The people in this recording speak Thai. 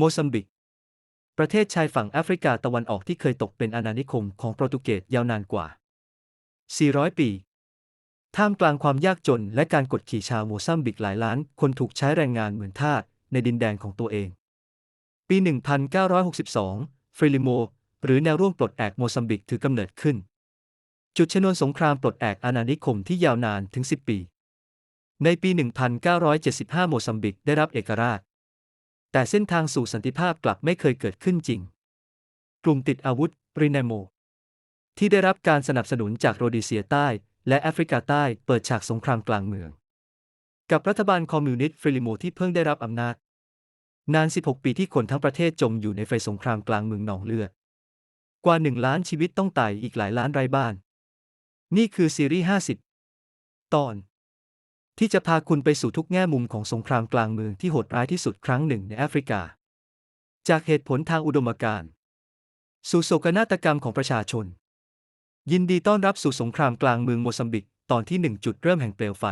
โมซัมบิก ประเทศชายฝั่งแอฟริกาตะวันออกที่เคยตกเป็นอาณานิคมของโปรตุเกสยาวนานกว่า 400 ปี ท่ามกลางความยากจนและการกดขี่ชาวโมซัมบิกหลายล้าน คนถูกใช้แรงงานเหมือนทาสในดินแดนของตัวเอง ปี 1962 ฟริลิโม หรือแนวร่วมปลดแอกโมซัมบิกถือกำเนิดขึ้น จุดชนวนสงครามปลดแอกอาณานิคมที่ยาวนานถึง 10 ปี ในปี 1975 โมซัมบิกได้รับเอกราช แต่เส้นทางสู่สันติภาพกลับไม่เคยเกิดขึ้นจริง กลุ่มติดอาวุธรินโม ที่ได้รับการสนับสนุนจากโรดีเซียใต้ และแอฟริกาใต้เปิดฉากสงครามกลางเมือง กับรัฐบาลคอมมิวนิสต์ฟริลิโมที่เพิ่งได้รับอำนาจ นาน 16 ปีที่คนทั้งประเทศจมอยู่ในไฟสงครามกลางเมืองหนองเลือด กว่า 1 ล้านชีวิตต้องตายอีกหลายล้านไร้บ้าน นี่คือซีรีส์ 50 ตอน ที่จะพาคุณไปสู่ทุกแง่มุมของสงครามกลางเมืองที่โหดร้ายที่สุดครั้งหนึ่งในแอฟริกา จากเหตุผลทางอุดมการณ์สู่โศกนาฏกรรมของประชาชน ยินดีต้อนรับสู่สงครามกลางเมืองโมซัมบิก ตอนที่หนึ่งจุดเริ่มแห่งเปลวไฟ